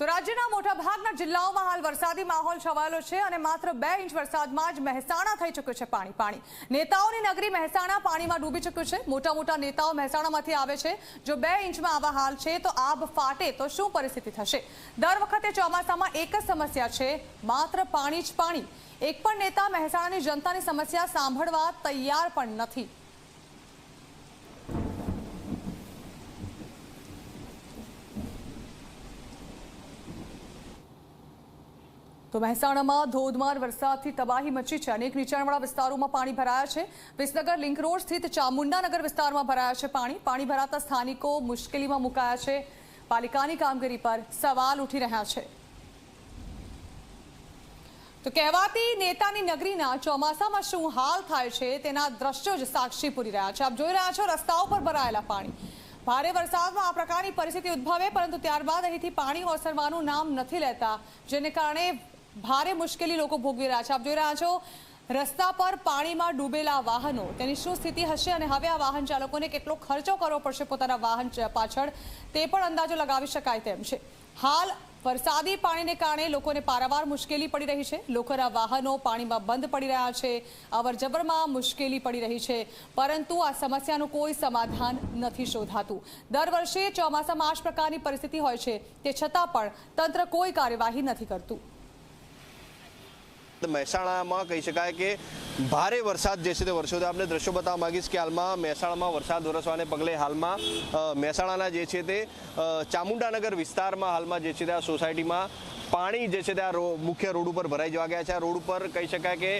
તો રાજ્યના મોટાભાગના જિલ્લાઓમાં હાલ વરસાદી માહોલ છવાયેલો છે અને માત્ર બે ઇંચ વરસાદમાં જ મહેસાણા થઈ ચૂક્યું છે પાણી. પાણી નેતાઓની નગરી મહેસાણા પાણીમાં ડૂબી ચૂક્યું છે. મોટા મોટા નેતાઓ મહેસાણામાંથી આવે છે. જો બે ઇંચમાં આવા હાલ છે તો આબ ફાટે તો શું પરિસ્થિતિ થશે? દર વખતે ચોમાસામાં એક જ સમસ્યા છે. માત્ર પાણી જ પાણી. એક પણ નેતા મહેસાણાની જનતાની સમસ્યા સાંભળવા તૈયાર પણ નથી. તો મહેસાણામાં ધોધમાર વરસાદથી તબાહી મચી છે. અનેક નીચાણવાળા વિસ્તારોમાં પાણી ભરાયા છે. વિસનગર લિંક રોડ સ્થિત ચામુંડાનગર વિસ્તારમાં ભરાયા છે પાણી. પાણી ભરાતા સ્થાનિકો મુશ્કેલીમાં મુકાયા છે. પાલિકાની કામગીરી પર સવાલ ઉઠી રહ્યા છે. તો કહેવાતી નેતાની નગરીના ચોમાસામાં શું હાલ થાય છે તેના દ્રશ્યો જ સાક્ષી પૂરી રહ્યા છે. આપ જોઈ રહ્યા છો રસ્તાઓ પર ભરાયેલા પાણી. ભારે વરસાદમાં આ પ્રકારની પરિસ્થિતિ ઉદ્ભવે, પરંતુ ત્યારબાદ અહીંથી પાણી ઓસરવાનું નામ નથી લેતા, જેને કારણે ભારે મુશ્કેલી લોકો ભોગવી રહ્યા છે. આપ જોઈ રહ્યા છો, રસ્તા પર પાણીમાં ડૂબેલા વાહનો. તેની શું સ્થિતિ હશે અને હવે આ વાહન ચાલકોને કેટલો ખર્ચો કરવો પડશે પોતાના વાહન પાછળ? તે પણ અંદાજો લગાવી શકાય તેમ છે. હાલ વરસાદી પાણીને કારણે લોકોને પારાવાર મુશ્કેલી પડી રહી છે. લોકોના વાહનો પાણીમાં બંધ પડી રહ્યા છે. અવર જવરમાં મુશ્કેલી પડી રહી છે. પરંતુ આ સમસ્યાનું કોઈ સમાધાન નથી શોધાતું. દર વર્ષે ચોમાસામાં આ પ્રકારની પરિસ્થિતિ હોય છે. તે છતાં પણ તંત્ર કોઈ કાર્યવાહી નથી કરતું. મહેસાણામાં કહી શકાય કે ભારે વરસાદ જે છે તે વર્ષોથી આપણે દ્રશ્યો બતાવવા માંગીશ કે હાલમાં મહેસાણામાં વરસાદ વરસવાને પગલે હાલમાં મહેસાણાના જે છે તે ચામુંડાનગર વિસ્તારમાં હાલમાં જે છે તે આ સોસાયટીમાં પાણી જે છે તે આ મુખ્ય રોડ ઉપર ભરાઈ જવા ગયા છે. આ રોડ ઉપર કહી શકાય કે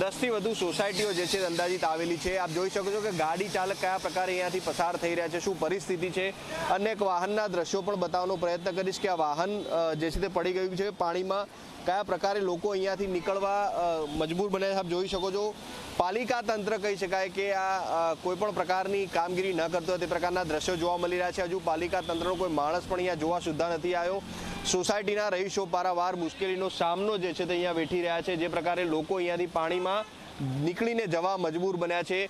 દસથી વધુ સોસાયટીઓ જે છે અંદાજિત આવેલી છે. આપ જોઈ શકો છો કે ગાડી ચાલક કયા પ્રકારે અહીંયાથી પસાર થઈ રહ્યા છે, શું પરિસ્થિતિ છે. અનેક વાહનના દ્રશ્યો પણ બતાવવાનો પ્રયત્ન કરીશ કે આ વાહન જે છે તે પડી ગયું છે પાણીમાં. કયા પ્રકારે લોકો અહીંયાથી નીકળવા મજબૂર બને આપ જોઈ શકો છો. પાલિકા તંત્ર કહી શકાય કે આ કોઈપણ કોઈ પણ પ્રકારની કામગીરી ન કરતો હોય તે પ્રકારના દ્રશ્યો જોવા મળી રહ્યા છે. હજુ પાલિકા તંત્રનો કોઈ માણસ પણ અહીંયા જોવા સુદ્ધા નથી આવ્યો. સોસાયટીના રહીશો પારાવાર મુશ્કેલીનો સામનો જે છે તે અહીંયા વેઠી રહ્યા છે. જે પ્રકારે લોકો અહીંયાથી પાણીમાં નીકળીને જવા મજબૂર બન્યા છે.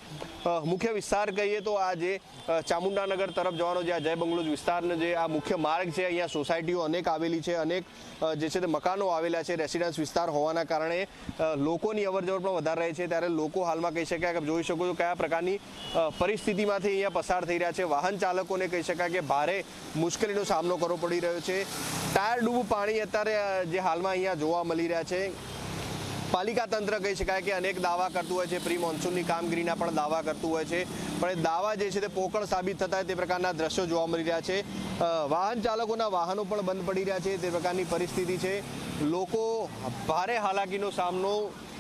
મુખ્ય વિસ્તાર કહીએ તો આ જે ચામુંડાનગર તરફ જવાનો જે આ જય બંગલોજ વિસ્તારનો જે આ મુખ્ય માર્ગ છે, અહીંયા સોસાયટીઓ અનેક આવેલી છે, અનેક જે છે તે મકાનો આવેલા છે, રેસિડન્સ વિસ્તાર હોવાના કારણે લોકોની અવરજવર પણ વધારે રહે છે. ત્યારે લોકો હાલમાં કહી શકાય કે જોઈ શકો છો કયા પ્રકારની પરિસ્થિતિમાંથી અહીંયા પસાર થઈ રહ્યા છે. વાહન ચાલકોને કહી શકાય કે ભારે મુશ્કેલીનો સામનો કરવો પડી રહ્યો છે. ટાયર ડૂબ પાણી અત્યારે જે હાલમાં અહીંયા જોવા મળી રહ્યા છે. પાલિકા તંત્ર કહી શકાય કે અનેક દાવા કરતું હોય છે. પ્રી મોન્સૂનની કામગીરીના પણ દાવા કરતું હોય છે. પણ એ દાવા જે છે તે પોકળ સાબિત થતા તે પ્રકારના દ્રશ્યો જોવા મળી રહ્યા છે. વાહન ચાલકોના વાહનો પણ બંધ પડી રહ્યા છે. તે પ્રકારની પરિસ્થિતિ છે. લોકો ભારે હાલાકીનો સામનો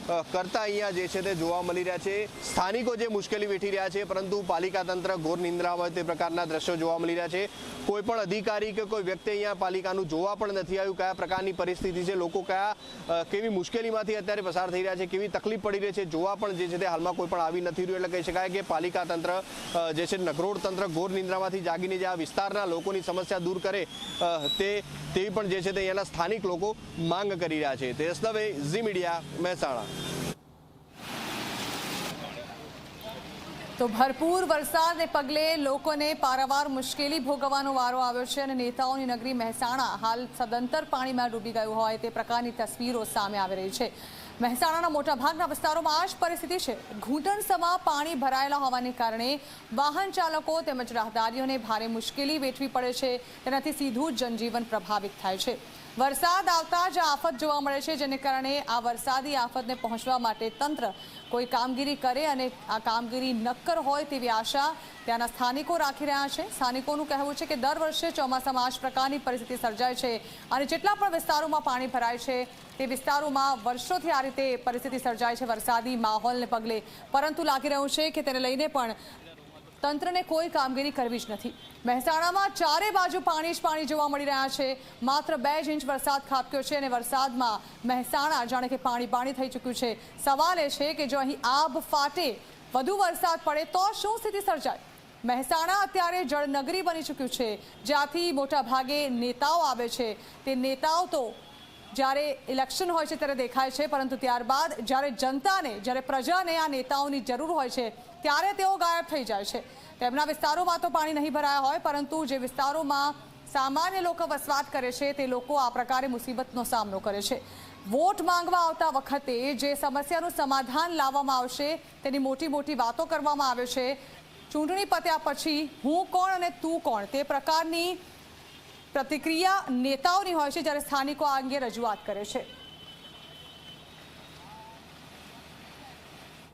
કરતા અહીંયા જે છે તે જોવા મળી રહ્યા છે. સ્થાનિકો જે મુશ્કેલી વેઠી રહ્યા છે, પરંતુ પાલિકા તંત્ર ઘોર નિંદ્રા હોય તે પ્રકારના દ્રશ્યો જોવા મળી રહ્યા છે. કોઈ પણ અધિકારી કે કોઈ વ્યક્તિ અહીંયા પાલિકાનું જોવા પણ નથી આવ્યું. કયા પ્રકારની પરિસ્થિતિ છે? લોકો કયા કેવી મુશ્કેલીમાંથી અત્યારે પસાર થઈ રહ્યા છે? કેવી તકલીફ પડી રહી છે? જોવા પણ જે છે તે હાલમાં કોઈ પણ આવી નથી રહ્યું. એટલે કહી શકાય કે પાલિકા તંત્ર જે છે નગરોડ તંત્ર ઘોર નિંદ્રામાંથી જાગીને જે આ વિસ્તારના લોકોની સમસ્યા દૂર કરે તે, તેવી પણ જે છે તે અહીંયાના સ્થાનિક લોકો માંગ કરી રહ્યા છે. તે દવે ઝી મીડિયા મહેસાણા. તો ભરપૂર વરસાદને પગલે લોકોને પારાવાર મુશ્કેલી ભોગવવાનો વારો આવ્યો છે અને નેતાઓની નગરી મહેસાણા હાલ સદંતર પાણીમાં ડૂબી ગયું હોય તે પ્રકારની તસવીરો સામે આવી રહી છે. મહેસાણાના મોટાભાગના વિસ્તારોમાં આ જ પરિસ્થિતિ છે. ઘૂંટણસમાં પાણી ભરાયેલા હોવાને કારણે વાહન ચાલકો તેમજ રાહદારીઓને ભારે મુશ્કેલી વેઠવી પડે છે. તેનાથી સીધું જનજીવન પ્રભાવિત થાય છે. વરસાદ આવતા જ આફત જોવા મળે છે, જેને કારણે આ વરસાદી આફતને પહોંચવા માટે તંત્ર કોઈ કામગીરી કરે અને આ કામગીરી નક્કર હોય તેવી આશા ત્યાંના સ્થાનિકો રાખી રહ્યા છે. સ્થાનિકોનું કહેવું છે કે દર વર્ષે ચોમાસામાં આ જ પ્રકારની પરિસ્થિતિ સર્જાય છે અને જેટલા પણ વિસ્તારોમાં પાણી ભરાય છે તે વિસ્તારોમાં વર્ષોથી આ રીતે પરિસ્થિતિ સર્જાય છે વરસાદી માહોલને પગલે. પરંતુ લાગી રહ્યું છે કે તેને લઈને પણ તંત્રને કોઈ કામગીરી કરવી જ નથી. મહેસાણામાં ચારે બાજુ પાણી જ પાણી જોવા મળી રહ્યા છે. માત્ર બે જ ઇંચ વરસાદ ખાબક્યો છે અને વરસાદમાં મહેસાણા, જાણે કે પાણી પાણી થઈ ચૂક્યું છે. સવાલ એ છે કે જો અહીં આબ ફાટે, વધુ વરસાદ પડે, તો શું સ્થિતિ સર્જાય? મહેસાણા અત્યારે જળનગરી બની ચૂક્યું છે, જ્યાંથી મોટા ભાગે નેતાઓ આવે છે. તે નેતાઓ તો જ્યારે ઇલેક્શન હોય છે ત્યારે દેખાય છે, પરંતુ ત્યારબાદ જ્યારે જનતાને, જ્યારે પ્રજાને આ નેતાઓની જરૂર હોય છે, ત્યારે તેઓ ગાયબ થઈ જાય છે. તેમના વિસ્તારોમાં તો પાણી નહીં ભરાયા હોય, પરંતુ જે વિસ્તારોમાં સામાન્ય લોકો વસવાટ કરે છે, તે લોકો આ પ્રકારે મુસીબતનો સામનો કરે છે. વોટ માંગવા આવતા વખતે જે સમસ્યાનું સમાધાન લાવવામાં આવશે, તેની મોટી મોટી વાતો કરવામાં આવે છે. ચૂંટણી પત્યા પછી હું કોણ અને તું કોણ? તે પ્રકારની પ્રતિક્રિયા નેતાઓની હોય છે જ્યારે સ્થાનિકો આ અંગે રજૂઆત કરે છે.